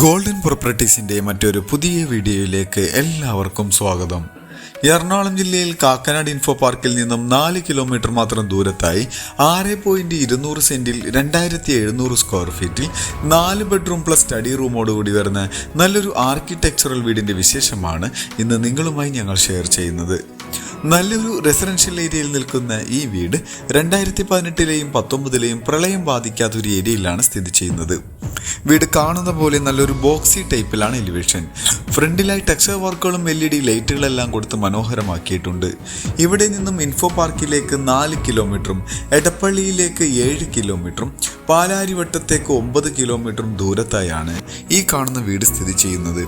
Golden പ്രോപ്പർട്ടീസിന്റെ മറ്റൊരു പുതിയ വീഡിയോയിലേക്ക് എല്ലാവർക്കും സ്വാഗതം. എറണാകുളം ജില്ലയിൽ കാക്കനാട് ഇൻഫോ പാർക്കിൽ നിന്നും നാല് കിലോമീറ്റർ മാത്രം ദൂരത്തായി ആറ് പോയിന്റ് ഇരുന്നൂറ് സെന്റിൽ രണ്ടായിരത്തി എഴുന്നൂറ് സ്ക്വയർ ഫീറ്റിൽ നാല് ബെഡ്റൂം പ്ലസ് സ്റ്റഡി റൂമോടുകൂടി വരുന്ന നല്ലൊരു ആർക്കിടെക്ചറൽ വീടിന്റെ വിശേഷമാണ് ഇന്ന് നിങ്ങളുമായി ഞങ്ങൾ ഷെയർ ചെയ്യുന്നത്. നല്ലൊരു റെസിഡൻഷ്യൽ ഏരിയയിൽ നിൽക്കുന്ന ഈ വീട് രണ്ടായിരത്തി പതിനെട്ടിലെയും പത്തൊമ്പതിലെയും പ്രളയം ബാധിക്കാത്ത ഒരു ഏരിയയിലാണ് സ്ഥിതി ചെയ്യുന്നത്. വീട് കാണുന്ന പോലെ നല്ലൊരു ബോക്സി ടൈപ്പിലാണ് എലിവേഷൻ ഫ്രണ്ടിലായി ടെക്സ്ചർ വർക്കുകളും എൽ ഇ ഡി ലൈറ്റുകളെല്ലാം കൊടുത്ത് മനോഹരമാക്കിയിട്ടുണ്ട്. ഇവിടെ നിന്നും ഇൻഫോ പാർക്കിലേക്ക് നാല് കിലോമീറ്ററും എടപ്പള്ളിയിലേക്ക് ഏഴ് കിലോമീറ്ററും പാലാരിവട്ടത്തേക്ക് ഒമ്പത് കിലോമീറ്റർ ദൂരത്തായാണ് ഈ കാണുന്ന വീട് സ്ഥിതി ചെയ്യുന്നത്.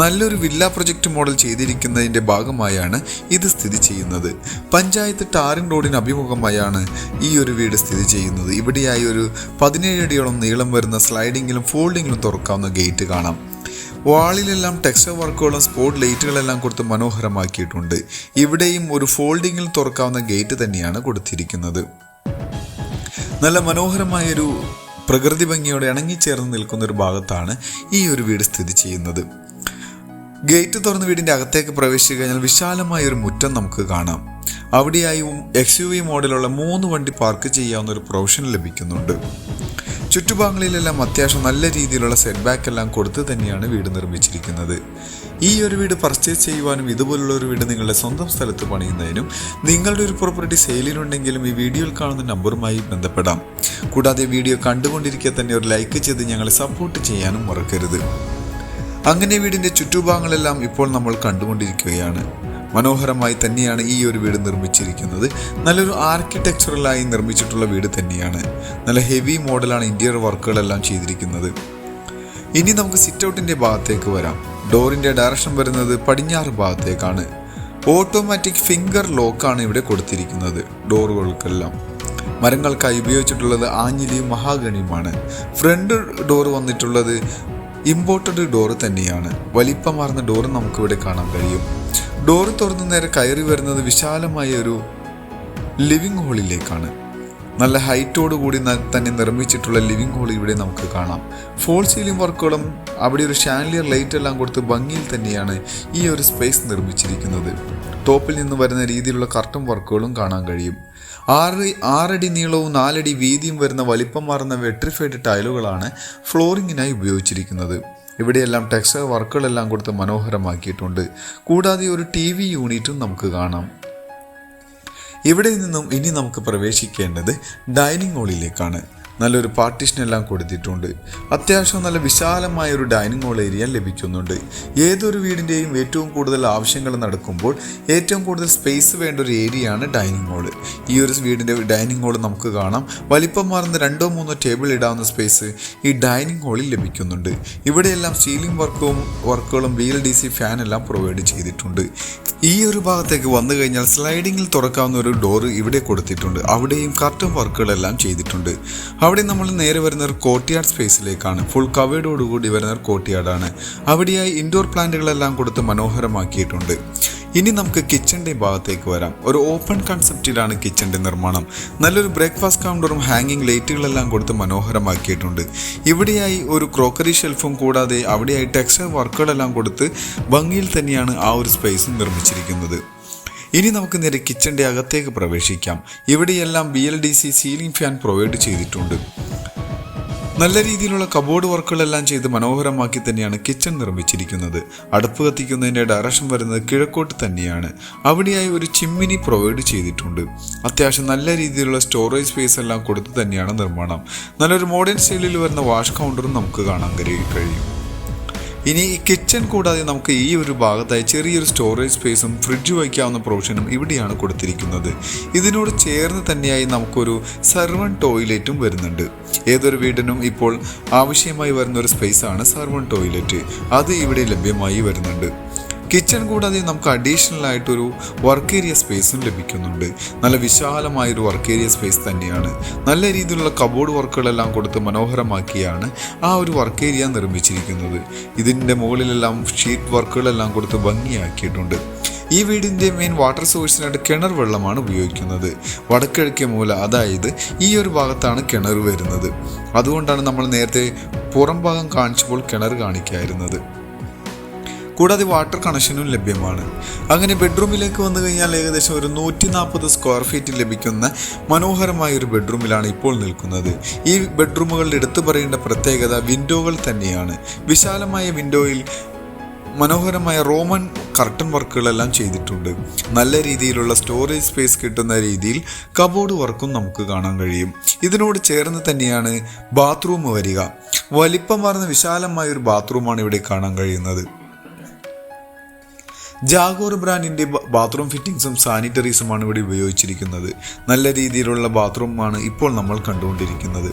നല്ലൊരു വില്ല പ്രൊജക്റ്റ് മോഡൽ ചെയ്തിരിക്കുന്നതിന്റെ ഭാഗമായാണ് ഇത് സ്ഥിതി ചെയ്യുന്നത്. പഞ്ചായത്ത് ടാറിംഗ് റോഡിന് അഭിമുഖമായാണ് ഈ ഒരു വീട് സ്ഥിതി ചെയ്യുന്നത്. ഇവിടെയായി ഒരു പതിനേഴ് അടിയോളം നീളം വരുന്ന സ്ലൈഡിങ്ങിലും ഫോൾഡിങ്ങിലും തുറക്കാവുന്ന ഗേറ്റ് കാണാം. വാളിലെല്ലാം ടെക്സ്റ്റർ വർക്കുകളും സ്പോട്ട് ലൈറ്റുകളെല്ലാം കൊടുത്ത് മനോഹരമാക്കിയിട്ടുണ്ട്. ഇവിടെയും ഒരു ഫോൾഡിങ്ങിൽ തുറക്കാവുന്ന ഗേറ്റ് തന്നെയാണ് കൊടുത്തിരിക്കുന്നത്. നല്ല മനോഹരമായൊരു പ്രകൃതി ഭംഗിയോടെ ഇണങ്ങിച്ചേർന്ന് നിൽക്കുന്ന ഒരു ഭാഗത്താണ് ഈ ഒരു വീട് സ്ഥിതി ചെയ്യുന്നത്. ഗേറ്റ് തുറന്ന് വീടിന്റെ അകത്തേക്ക് പ്രവേശിച്ചു കഴിഞ്ഞാൽ വിശാലമായ ഒരു മുറ്റം നമുക്ക് കാണാം. അവിടെയായി എക്സ് യു വി മോഡലുള്ള മൂന്ന് വണ്ടി പാർക്ക് ചെയ്യാവുന്ന ഒരു പ്രൊവിഷൻ ലഭിക്കുന്നുണ്ട്. ചുറ്റുഭാഗങ്ങളിലെല്ലാം അത്യാവശ്യം നല്ല രീതിയിലുള്ള സെറ്റ് ബാക്ക് എല്ലാം കൊടുത്ത് തന്നെയാണ് വീട് നിർമ്മിച്ചിരിക്കുന്നത്. ഈ ഒരു വീട് പർച്ചേസ് ചെയ്യുവാനും ഇതുപോലുള്ള ഒരു വീട് നിങ്ങളുടെ സ്വന്തം സ്ഥലത്ത് പണിയുന്നതിനും നിങ്ങളുടെ ഒരു പ്രോപ്പർട്ടി സെയിലിനുണ്ടെങ്കിലും ഈ വീഡിയോയിൽ കാണുന്ന നമ്പറുമായി ബന്ധപ്പെടാം. കൂടാതെ വീഡിയോ കണ്ടുകൊണ്ടിരിക്കെ തന്നെ ഒരു ലൈക്ക് ചെയ്ത് ഞങ്ങളെ സപ്പോർട്ട് ചെയ്യാനും മറക്കരുത്. അങ്ങനെ വീടിന്റെ ചുറ്റുഭാഗങ്ങളെല്ലാം ഇപ്പോൾ നമ്മൾ കണ്ടുകൊണ്ടിരിക്കുകയാണ്. മനോഹരമായി തന്നെയാണ് ഈ ഒരു വീട് നിർമ്മിച്ചിരിക്കുന്നത്. നല്ലൊരു ആർക്കിടെക്ചറലായി നിർമ്മിച്ചിട്ടുള്ള വീട് തന്നെയാണ്. നല്ല ഹെവി മോഡലാണ് ഇന്റീരിയർ വർക്കുകളെല്ലാം ചെയ്തിരിക്കുന്നത്. ഇനി നമുക്ക് സിറ്റ് ഔട്ടിന്റെ ഭാഗത്തേക്ക് വരാം. ഡോറിന്റെ ഡയറക്ഷൻ വരുന്നത് പടിഞ്ഞാറ് ഭാഗത്തേക്കാണ്. ഓട്ടോമാറ്റിക് ഫിംഗർ ലോക്കാണ് ഇവിടെ കൊടുത്തിരിക്കുന്നത് ഡോറുകൾക്കെല്ലാം. മരങ്ങൾക്കായി ഉപയോഗിച്ചിട്ടുള്ളത് ആഞ്ഞിലിയും മഹാഗണിയുമാണ്. ഫ്രണ്ട് ഡോർ വന്നിട്ടുള്ളത് ഇമ്പോർട്ടഡ് ഡോർ തന്നെയാണ്. വലിപ്പമാർന്ന ഡോർ നമുക്കിവിടെ കാണാൻ കഴിയും. ഡോർ തുറന്നു നേരെ കയറി വരുന്നത് വിശാലമായ ഒരു ലിവിംഗ് ഹാളിലേക്കാണ് നല്ല ഹൈറ്റോട് കൂടി തന്നെ നിർമ്മിച്ചിട്ടുള്ള ലിവിംഗ് ഹോൾ ഇവിടെ നമുക്ക് കാണാം. ഫോൾ സീലിംഗ് വർക്കുകളും അവിടെ ഒരു ഷാൻലിയർ ലൈറ്റ് എല്ലാം കൊടുത്ത് ഭംഗിയിൽ തന്നെയാണ് ഈ ഒരു സ്പേസ് നിർമ്മിച്ചിരിക്കുന്നത്. ടോപ്പിൽ നിന്ന് വരുന്ന രീതിയിലുള്ള കർട്ടൻ വർക്കുകളും കാണാൻ കഴിയും. ആറ് ആറടി നീളവും നാലടി വീതിയും വരുന്ന വലിപ്പം മാറുന്ന വെട്രിഫൈഡ് ടൈലുകളാണ് ഫ്ലോറിങ്ങിനായി ഉപയോഗിച്ചിരിക്കുന്നത്. ഇവിടെയെല്ലാം ടെക്സ്റ്റൈൽ വർക്കുകളെല്ലാം കൊടുത്ത് മനോഹരമാക്കിയിട്ടുണ്ട്. കൂടാതെ ഒരു ടി വി യൂണിറ്റും നമുക്ക് കാണാം. ഇവിടെ നിന്നും ഇനി നമുക്ക് പ്രവേശിക്കേണ്ടത് ഡൈനിങ് ഹാളിലേക്കാണ്. നല്ലൊരു പാർട്ടീഷനെല്ലാം കൊടുത്തിട്ടുണ്ട്. അത്യാവശ്യം നല്ല വിശാലമായ ഒരു ഡൈനിങ് ഹോൾ ഏരിയ ലഭിക്കുന്നുണ്ട്. ഏതൊരു വീടിന്റെയും ഏറ്റവും കൂടുതൽ ആവശ്യങ്ങൾ നടക്കുമ്പോൾ ഏറ്റവും കൂടുതൽ സ്പേസ് വേണ്ട ഒരു ഏരിയയാണ് ഡൈനിങ് ഹോൾ ഈ ഒരു വീടിന്റെ ഡൈനിങ് ഹോൾ നമുക്ക് കാണാം. വലിപ്പം മാറുന്ന രണ്ടോ മൂന്നോ ടേബിൾ ഇടാവുന്ന സ്പേസ് ഈ ഡൈനിങ് ഹാളിൽ ലഭിക്കുന്നുണ്ട്. ഇവിടെയെല്ലാം സീലിംഗ് വർക്കും വർക്കുകളും B L D C fan എല്ലാം പ്രൊവൈഡ് ചെയ്തിട്ടുണ്ട്. ഈ ഒരു ഭാഗത്തേക്ക് വന്നു കഴിഞ്ഞാൽ സ്ലൈഡിങ്ങിൽ തുറക്കാവുന്ന ഒരു ഡോറ് ഇവിടെ കൊടുത്തിട്ടുണ്ട്. അവിടെയും കർട്ടൺ വർക്കുകളെല്ലാം ചെയ്തിട്ടുണ്ട്. അവിടെ നമ്മൾ നേരെ വരുന്ന ഒരു കോട്ടിയാർഡ് സ്പേസിലേക്കാണ് ഫുൾ കവേഡോടുകൂടി വരുന്ന ഒരു കോട്ടിയാർഡാണ് അവിടെയായി ഇൻഡോർ പ്ലാന്റുകളെല്ലാം കൊടുത്ത് മനോഹരമാക്കിയിട്ടുണ്ട്. ഇനി നമുക്ക് കിച്ചന്റെ ഭാഗത്തേക്ക് വരാം. ഒരു ഓപ്പൺ കൺസെപ്റ്റിലാണ് കിച്ചന്റെ നിർമ്മാണം. നല്ലൊരു ബ്രേക്ക്ഫാസ്റ്റ് കൗണ്ടറും ഹാങ്ങിങ് ലൈറ്റുകളെല്ലാം കൊടുത്ത് മനോഹരമാക്കിയിട്ടുണ്ട്. ഇവിടെയായി ഒരു ക്രോക്കറി ഷെൽഫും കൂടാതെ അവിടെയായി ടെക്സ്റ്റൈൽ വർക്കുകളെല്ലാം കൊടുത്ത് ഭംഗിയിൽ തന്നെയാണ് ആ ഒരു സ്പേസ് നിർമ്മിച്ചിരിക്കുന്നത്. ഇനി നമുക്ക് നേരെ കിച്ചന്റെ അകത്തേക്ക് പ്രവേശിക്കാം. ഇവിടെയെല്ലാം B L D C ceiling fan provide ചെയ്തിട്ടുണ്ട്. നല്ല രീതിയിലുള്ള കബോർഡ് വർക്കുകളെല്ലാം ചെയ്ത് മനോഹരമാക്കി തന്നെയാണ് കിച്ചൺ നിർമ്മിച്ചിരിക്കുന്നത്. അടുപ്പ് കത്തിക്കുന്നതിന്റെ ഡയറക്ഷൻ വരുന്നത് കിഴക്കോട്ട് തന്നെയാണ്. അവിടെയായി ഒരു ചിമ്മിനി പ്രൊവൈഡ് ചെയ്തിട്ടുണ്ട്. അത്യാവശ്യം നല്ല രീതിയിലുള്ള സ്റ്റോറേജ് സ്പേസ് എല്ലാം കൊടുത്ത് തന്നെയാണ് നിർമ്മാണം. നല്ലൊരു മോഡേൺ സ്റ്റൈലിൽ വരുന്ന വാഷ് കൗണ്ടറും നമുക്ക് കാണാൻ കഴിയും. ഇനി ഈ കിച്ചൺ കൂടാതെ നമുക്ക് ഈ ഒരു ഭാഗത്തായി ചെറിയൊരു സ്റ്റോറേജ് സ്പേസും ഫ്രിഡ്ജ് വയ്ക്കാവുന്ന പ്രൊവിഷനും ഇവിടെയാണ് കൊടുത്തിരിക്കുന്നത്. ഇതിനോട് ചേർന്ന് തന്നെയായി നമുക്കൊരു സർവൺ ടോയ്ലറ്റും വരുന്നുണ്ട്. ഏതൊരു വീടിനും ഇപ്പോൾ ആവശ്യമായി വരുന്ന ഒരു സ്പേസാണ് സർവൺ ടോയ്ലറ്റ് അത് ഇവിടെ ലഭ്യമായി വരുന്നുണ്ട്. കിച്ചൺ കൂടാതെ നമുക്ക് അഡീഷണൽ ആയിട്ടൊരു വർക്ക് ഏരിയ സ്പേസും ലഭിക്കുന്നുണ്ട്. നല്ല വിശാലമായ ഒരു വർക്ക് ഏരിയ സ്പേസ് തന്നെയാണ്. നല്ല രീതിയിലുള്ള കബോർഡ് വർക്കുകളെല്ലാം കൊടുത്ത് മനോഹരമാക്കിയാണ് ആ ഒരു വർക്ക് ഏരിയ നിർമ്മിച്ചിരിക്കുന്നത്. ഇതിന്റെ മുകളിലെല്ലാം ഷീറ്റ് വർക്കുകളെല്ലാം കൊടുത്ത് ഭംഗിയാക്കിയിട്ടുണ്ട്. ഈ വീടിന്റെ മെയിൻ വാട്ടർ സോഴ്സിനായിട്ട് കിണർ വെള്ളമാണ് ഉപയോഗിക്കുന്നത്. വടക്കിഴക്കേ മൂല അതായത് ഈ ഒരു ഭാഗത്താണ് കിണർ വരുന്നത്. അതുകൊണ്ടാണ് നമ്മൾ നേരത്തെ പുറം ഭാഗം കാണിച്ചപ്പോൾ കിണർ കാണിക്കായിരുന്നത്. കൂടാതെ വാട്ടർ കണക്ഷനും ലഭ്യമാണ്. അങ്ങനെ ബെഡ്റൂമിലേക്ക് വന്നു കഴിഞ്ഞാൽ ഏകദേശം ഒരു നൂറ്റി നാൽപ്പത് സ്ക്വയർ ഫീറ്റ് ലഭിക്കുന്ന മനോഹരമായ ഒരു ബെഡ്റൂമിലാണ് ഇപ്പോൾ നിൽക്കുന്നത്. ഈ ബെഡ്റൂമുകളിൽ എടുത്തു പറയേണ്ട പ്രത്യേകത വിൻഡോകൾ തന്നെയാണ്. വിശാലമായ വിൻഡോയിൽ മനോഹരമായ റോമൻ കർട്ടൺ വർക്കുകളെല്ലാം ചെയ്തിട്ടുണ്ട്. നല്ല രീതിയിലുള്ള സ്റ്റോറേജ് സ്പേസ് കിട്ടുന്ന രീതിയിൽ കബോർഡ് വർക്കും നമുക്ക് കാണാൻ കഴിയും. ഇതിനോട് ചേർന്ന് തന്നെയാണ് ബാത്റൂം വരിക. വലിപ്പം മാറുന്ന വിശാലമായ ഒരു ബാത്റൂമാണ് ഇവിടെ കാണാൻ കഴിയുന്നത്. ജാഗോർ ബ്രാൻഡിന്റെ ബാത്റൂം ഫിറ്റിംഗ്സും സാനിറ്ററീസുമാണ് ഇവിടെ ഉപയോഗിച്ചിരിക്കുന്നത്. നല്ല രീതിയിലുള്ള ബാത്റൂമാണ് ഇപ്പോൾ നമ്മൾ കണ്ടുകൊണ്ടിരിക്കുന്നത്.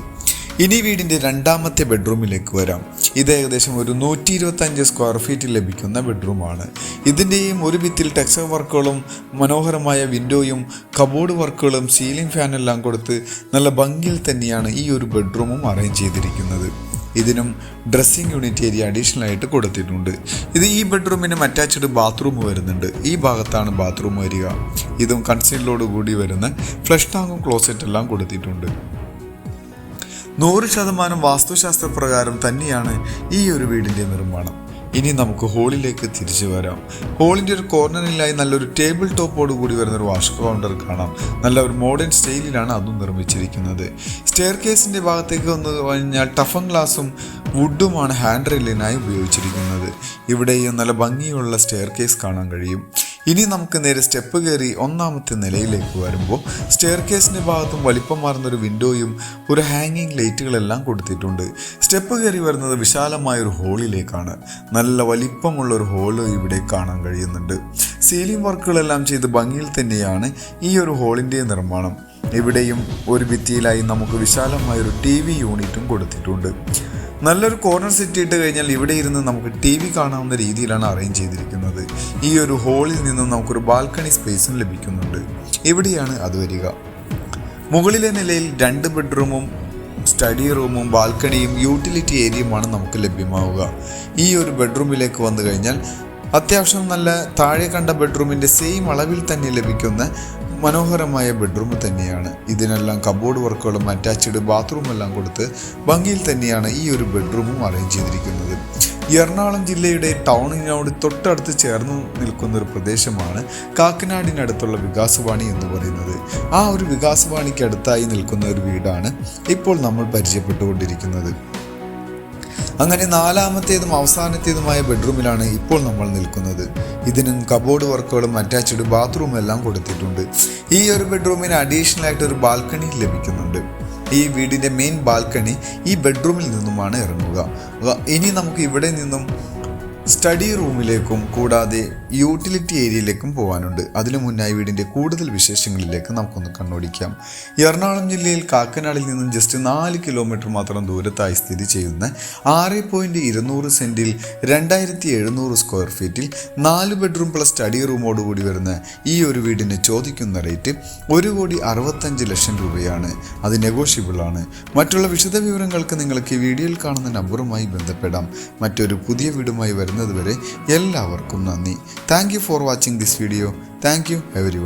ഇനി വീടിന്റെ രണ്ടാമത്തെ ബെഡ്റൂമിലേക്ക് വരാം. ഇത് ഏകദേശം ഒരു നൂറ്റി ഇരുപത്തഞ്ച് സ്ക്വയർ ഫീറ്റ് ലഭിക്കുന്ന ബെഡ്റൂമാണ്. ഇതിന്റെയും ഒരു ഭിത്തിൽ ടെക്സ്ചർ വർക്കുകളും മനോഹരമായ വിൻഡോയും കബോർഡ് വർക്കുകളും സീലിംഗ് ഫാനെല്ലാം കൊടുത്ത് നല്ല ഭംഗിയിൽ തന്നെയാണ് ഈ ഒരു ബെഡ്റൂമും അറേഞ്ച് ചെയ്തിരിക്കുന്നത്. ഇതിനും ഡ്രസ്സിംഗ് യൂണിറ്റ് ഏരിയ അഡീഷണൽ ആയിട്ട് കൊടുത്തിട്ടുണ്ട്. ഇത് ഈ ബെഡ്റൂമിനും അറ്റാച്ച്ഡ് ബാത്റൂം വരുന്നുണ്ട്. ഈ ഭാഗത്താണ് ബാത്റൂം വരിക. ഇതും കൺസീലോട് കൂടി വരുന്ന ഫ്ലഷ് ടാങ്കും ക്ലോസറ്റ് എല്ലാം കൊടുത്തിട്ടുണ്ട്. നൂറ് ശതമാനം വാസ്തുശാസ്ത്ര പ്രകാരം തന്നെയാണ് ഈ ഒരു വീടിന്റെ നിർമ്മാണം. ഇനി നമുക്ക് ഹോളിലേക്ക് തിരിച്ചു വരാം. ഹോളിന്റെ ഒരു കോർണറിലായി നല്ലൊരു ടേബിൾ ടോപ്പോട് കൂടി വരുന്ന ഒരു വാഷ് കൗണ്ടർ കാണാം. നല്ല ഒരു മോഡേൺ സ്റ്റൈലിലാണ് അതും നിർമ്മിച്ചിരിക്കുന്നത്. സ്റ്റെയർ കേസിന്റെ ഭാഗത്തേക്ക് വന്നു കഴിഞ്ഞാൽ ടഫൻ ഗ്ലാസും വുഡുമാണ് ഹാൻഡ് റെയിലിനായി ഉപയോഗിച്ചിരിക്കുന്നത്. ഇവിടെയും നല്ല ഭംഗിയുള്ള സ്റ്റെയർ കേസ് കാണാൻ കഴിയും. ഇനി നമുക്ക് നേരെ സ്റ്റെപ്പ് കയറി ഒന്നാമത്തെ നിലയിലേക്ക് വരുമ്പോൾ സ്റ്റെയർ കേസിന്റെ ഭാഗത്തും വലിപ്പം മാറുന്ന ഒരു വിൻഡോയും ഒരു ഹാങ്ങിങ് ലൈറ്റുകളെല്ലാം കൊടുത്തിട്ടുണ്ട്. സ്റ്റെപ്പ് കയറി വരുന്നത് വിശാലമായ ഒരു ഹോളിലേക്കാണ്. നല്ല വലിപ്പമുള്ള ഒരു ഹോൾ ഇവിടെ കാണാൻ കഴിയുന്നുണ്ട്. സീലിംഗ് വർക്കുകളെല്ലാം ചെയ്ത് ഭംഗിയിൽ തന്നെയാണ് ഈ ഒരു ഹോളിന്റെ നിർമ്മാണം. ഇവിടെയും ഒരു ഭിത്തിയിലായി നമുക്ക് വിശാലമായൊരു ടി വി യൂണിറ്റും കൊടുത്തിട്ടുണ്ട്. നല്ലൊരു കോർണർ സെറ്റ് ഇട്ട് കഴിഞ്ഞാൽ ഇവിടെ ഇരുന്ന് നമുക്ക് ടി വി കാണാവുന്ന രീതിയിലാണ് അറേഞ്ച് ചെയ്തിരിക്കുന്നത്. ഈ ഒരു ഹോളിൽ നിന്നും നമുക്കൊരു ബാൽക്കണി സ്പേസും ലഭിക്കുന്നുണ്ട്. ഇവിടെയാണ് അത് വരിക. മുകളിലെ നിലയിൽ രണ്ട് ബെഡ്റൂമും സ്റ്റഡി റൂമും ബാൽക്കണിയും യൂട്ടിലിറ്റി ഏരിയയുമാണ് നമുക്ക് ലഭ്യമാവുക. ഈ ഒരു ബെഡ്റൂമിലേക്ക് വന്നു കഴിഞ്ഞാൽ അത്യാവശ്യം നല്ല താഴെ കണ്ട ബെഡ്റൂമിന്റെ സെയിം അളവിൽ തന്നെ ലഭിക്കുന്ന മനോഹരമായ ബെഡ്റൂം തന്നെയാണ്. ഇതിനെല്ലാം കബോർഡ് വർക്കുകളും അറ്റാച്ച്ഡ് ബാത്റൂം എല്ലാം കൊടുത്ത് ഭംഗിയിൽ തന്നെയാണ് ഈ ഒരു ബെഡ്റൂമും അറേഞ്ച് ചെയ്തിരിക്കുന്നത്. എറണാകുളം ജില്ലയുടെ ടൗണിനോട് തൊട്ടടുത്ത് ചേർന്ന് നിൽക്കുന്ന ഒരു പ്രദേശമാണ് കാക്കനാടിനടുത്തുള്ള വികാസവാണി എന്ന് പറയുന്നത്. ആ ഒരു വികാസവാണിക്ക് അടുത്തായി നിൽക്കുന്ന ഒരു വീടാണ് ഇപ്പോൾ നമ്മൾ പരിചയപ്പെട്ടുകൊണ്ടിരിക്കുന്നത്. അങ്ങനെ നാലാമത്തേതും അവസാനത്തേതുമായ ബെഡ്റൂമിലാണ് ഇപ്പോൾ നമ്മൾ നിൽക്കുന്നത്. ഇതിനും കബോർഡ് വർക്കുകളും അറ്റാച്ച്ഡ് ബാത്റൂം എല്ലാം കൊടുത്തിട്ടുണ്ട്. ഈ ഒരു ബെഡ്റൂമിന് അഡീഷണൽ ആയിട്ട് ഒരു ബാൽക്കണി ലഭിക്കുന്നുണ്ട്. ഈ വീടിന്റെ മെയിൻ ബാൽക്കണി ഈ ബെഡ്റൂമിൽ നിന്നുമാണ് ഇറങ്ങുക. ഇനി നമുക്ക് ഇവിടെ നിന്നും സ്റ്റഡി റൂമിലേക്കും കൂടാതെ യൂട്ടിലിറ്റി ഏരിയയിലേക്കും പോകാനുണ്ട് അതിനു മുന്നായി വീടിന്റെ കൂടുതൽ വിശേഷങ്ങളിലേക്ക് നമുക്കൊന്ന് കണ്ണോടിക്കാം. എറണാകുളം ജില്ലയിൽ കാക്കനാടിൽ നിന്നും ജസ്റ്റ് നാല് കിലോമീറ്റർ മാത്രം ദൂരത്തായി സ്ഥിതി ചെയ്യുന്ന ആറ് പോയിന്റ് ഇരുന്നൂറ് സെന്റിൽ രണ്ടായിരത്തി എഴുന്നൂറ് സ്ക്വയർ ഫീറ്റിൽ നാല് ബെഡ്റൂം പ്ലസ് സ്റ്റഡി റൂമോടുകൂടി വരുന്ന ഈ ഒരു വീടിന് ചോദിക്കുന്ന റേറ്റ് ഒരു കോടി അറുപത്തഞ്ച് ലക്ഷം രൂപയാണ്. അത് നെഗോഷ്യബിൾ ആണ്. മറ്റുള്ള വിശദ വിവരങ്ങൾക്ക് നിങ്ങൾക്ക് ഈ വീഡിയോയിൽ കാണുന്ന നമ്പറുമായി ബന്ധപ്പെടാം. മറ്റൊരു പുതിയ വീടുമായി വരുന്നതുവരെ എല്ലാവർക്കും നന്ദി. Thank for watching this video thank you every